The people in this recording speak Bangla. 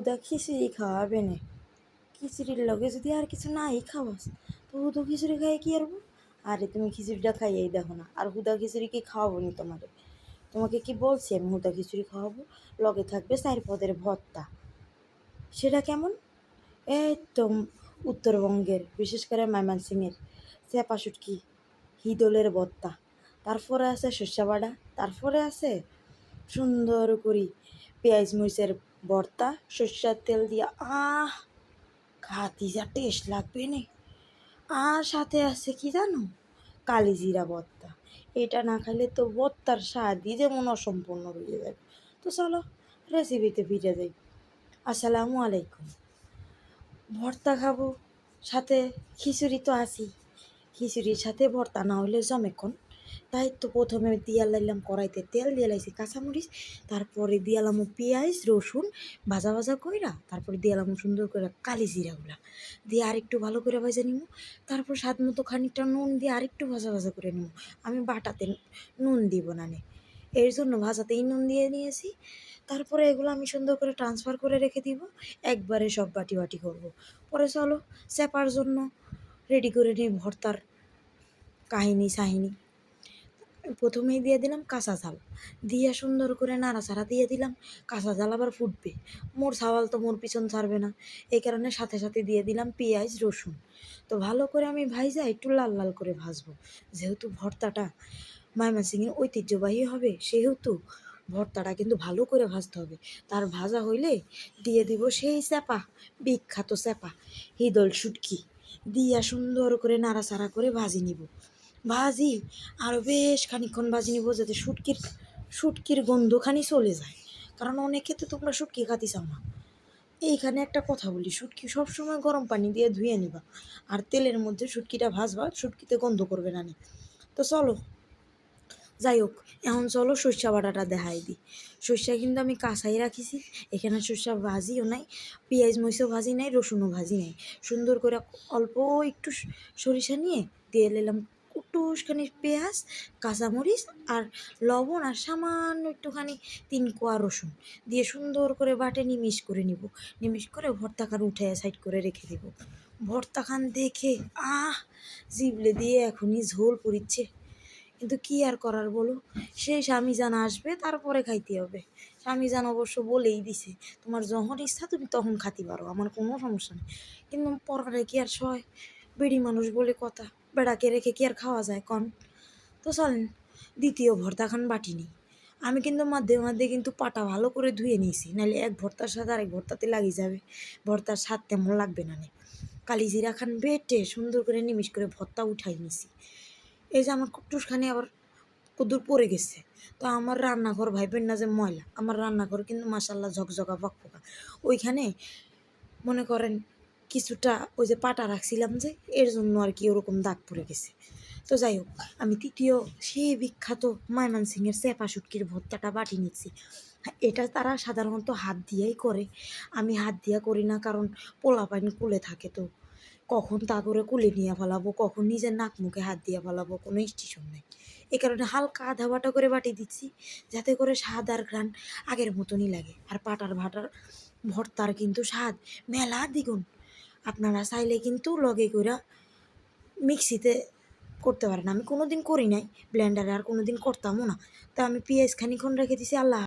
হুদা খিচুড়ি খাওয়াবে না। খিচুড়ির লগে যদি আর কিছু নাই খাওয়াস, তো হুদো খিচুড়ি খাই কি আরবো আরে তুমি খিচুড়িটা খাইয়েই দেখো না, আর হুদা খিচুড়ি কি খাওয়াবো নি তোমারে? তোমাকে কি বলছি আমি হুদা খিচুড়ি খাওয়াবো? লগে থাকবে চার পদের ভর্তা। সেটা কেমন? একদম উত্তরবঙ্গের, বিশেষ করে ময়মনসিংহের। চেপা শুটকি, হিদলের ভর্তা। তারপরে আছে শস্যা বাড়া তারপরে আছে সুন্দর করি পেঁয়াজ মরিচের ভর্তা, সর্ষার তেল দিয়া, আহ, খাতি যা টেস্ট লাগবে নে। আর সাথে আছে কি জানো? কালি জিরা ভর্তা। এটা না খাইলে তো ভর্তার স্বাদই যেমন অসম্পূর্ণ রয়ে যাবে। তো চলো রেসিপিতে ফিরে যাই। আসসালামু আলাইকুম। ভর্তা খাব, সাথে খিচুড়ি তো আছি খিচুড়ির সাথে ভর্তা না হলে জমেক্ষণ তাই তো প্রথমে দিয়া লাইলাম কড়াইতে তেল দিয়ে লাইছি কাঁচামরিচ, তারপরে দিয়ালাম পেঁয়াজ, রসুন, ভাজা ভাজা কইরা, তারপরে দিয়ালাম সুন্দর করে কালি জিরাগুলা দিয়ে আরেকটু ভালো করে ভাজা নিব তারপর স্বাদ মতো খানিকটা নুন দিয়ে আরেকটু ভাজা ভাজা করে নিব আমি বাটাতে নুন দিব না নে। এর জন্য ভাজাতেই নুন দিয়ে নিয়েছি। তারপরে এগুলো আমি সুন্দর করে ট্রান্সফার করে রেখে দিব। একবারে সব বাটি বাটি করব। পরে চলো চেপার জন্য রেডি করে নিই ভর্তার কাহিনী, সাহিনী। প্রথমেই দিয়ে দিলাম কাঁচা ঝাল দিয়ে সুন্দর করে নাড়াচাড়া দিয়ে দিলাম, কাঁচা ঝাল আবার ফুটবে। মোর সাওয়াল তো মোর পিছন ছাড়বে না। এই কারণে সাথে সাথে দিয়ে দিলাম পেঁয়াজ, রসুন। তো ভালো করে আমি ভাইজা একটু লাল লাল করে ভাজবো। যেহেতু ভর্তাটা ময়মনসিংহের ঐতিহ্যবাহী হবে, সেহেতু ভর্তাটা কিন্তু ভালো করে ভাজতে হবে। তার ভাজা হইলে দিয়ে দিব সেই চ্যাপা, বিখ্যাত চ্যাপা, হিদল শুটকি। দিয়া সুন্দর করে নাড়াচাড়া করে ভাজি নিব। ভাজি আরও বেশ খানিক্ষণ ভাজি নিব যাতে শুটকির শুটকির গন্ধখানি চলে যায়। কারণ অনেকে তো তোমরা শুটকি খাতে চাও না। এইখানে একটা কথা বলি, শুটকি সবসময় গরম পানি দিয়ে ধুয়ে নিবা। আর তেলের মধ্যে শুটকিটা ভাজবা, শুটকিতে গন্ধ করবে না নি। তো চলো, যাই হোক, এখন চলো সর্ষা বাটাটা দেখাই দিই সর্ষা কিন্তু আমি কাঁচাই রাখিছি, এখানে সর্ষা ভাজিও নাই, পেঁয়াজ মরিচও ভাজি নাই, রসুনও ভাজি নাই। সুন্দর করে অল্প একটু সরিষা নিয়ে দিয়ে নিলাম একটুখানি পেঁয়াজ, কাঁচামরিচ আর লবণ আর সামান্য একটুখানি তিন কোয়া রসুন দিয়ে সুন্দর করে বাটে নিমিষ করে নিব। নিমিষ করে ভর্তাখান উঠে সাইড করে রেখে দেব। ভর্তাখান দেখে, আহ জিবলে দিয়ে এখনই ঝোল পড়িচ্ছে। কিন্তু কি আর করার বলো? সেই স্বামী জান আসবে, তারপরে খাইতে হবে। স্বামী জান অবশ্য বলেই দিছে, তোমার যখন ইচ্ছা তুমি তখন খাতে পারো, আমার কোনো সমস্যা নেই। কিন্তু পরকালে কি আর সয়? বেড়ি মানুষ বলে কথা। বেড়াকে রেখে কি আর খাওয়া যায় কন? তো চলেন, দ্বিতীয় ভর্তা খান বাটি নিই আমি কিন্তু মধ্যে মধ্যে কিন্তু পাটা ভালো করে ধুয়ে নিয়েছি, নাহলে এক ভর্তার সাথে আরেক ভর্তাতে লাগিয়ে যাবে। ভর্তার স্বাদ তেমন লাগবে না নে। কালিজিরা খান বেটে সুন্দর করে নিমিশ করে ভর্তা উঠাই নিছি। এই যে আমার কুটুসখানি আবার কদূর পড়ে গেছে। তো আমার রান্নাঘর ভাইবেন না যে ময়লা, আমার রান্নাঘর কিন্তু মাসাল্লাহ ঝকঝকা ফকফকা ওইখানে মনে করেন কিছুটা ওই যে পাটা রাখছিলাম যে এর জন্য আর কি ওরকম দাগ পড়ে গেছে। তো যাই হোক, আমি তৃতীয় সেই বিখ্যাত ময়মনসিংহের চেপা শুটকির ভর্তাটা বাটি নিচ্ছি। এটা তারা সাধারণত হাত দিয়েই করে। আমি হাত দিয়া করি না কারণ পোলা পানি কুলে থাকে তো। কখন তা করে কুলে নিয়ে ফেলাবো, কখন নিজের নাক মুখে হাত দিয়ে ফেলাবো, কোনো স্টেশন নেই। এই কারণে হালকা আধা বাটা করে বাটি দিচ্ছি, যাতে করে স্বাদ আর ঘ্রাণ আগের মতনই লাগে। আর পাটার ভাটার ভর্তার কিন্তু স্বাদ মেলা দ্বিগুণ। আপনারা চাইলে কিন্তু লগে করে মিক্সিতে করতে পারেন। আমি কোনো দিন করি নাই, ব্লেন্ডারে আর কোনো দিন করতামও না। তা আমি পেঁয়াজ খানিক্ষণ রেখে দিছি, আল্লাহ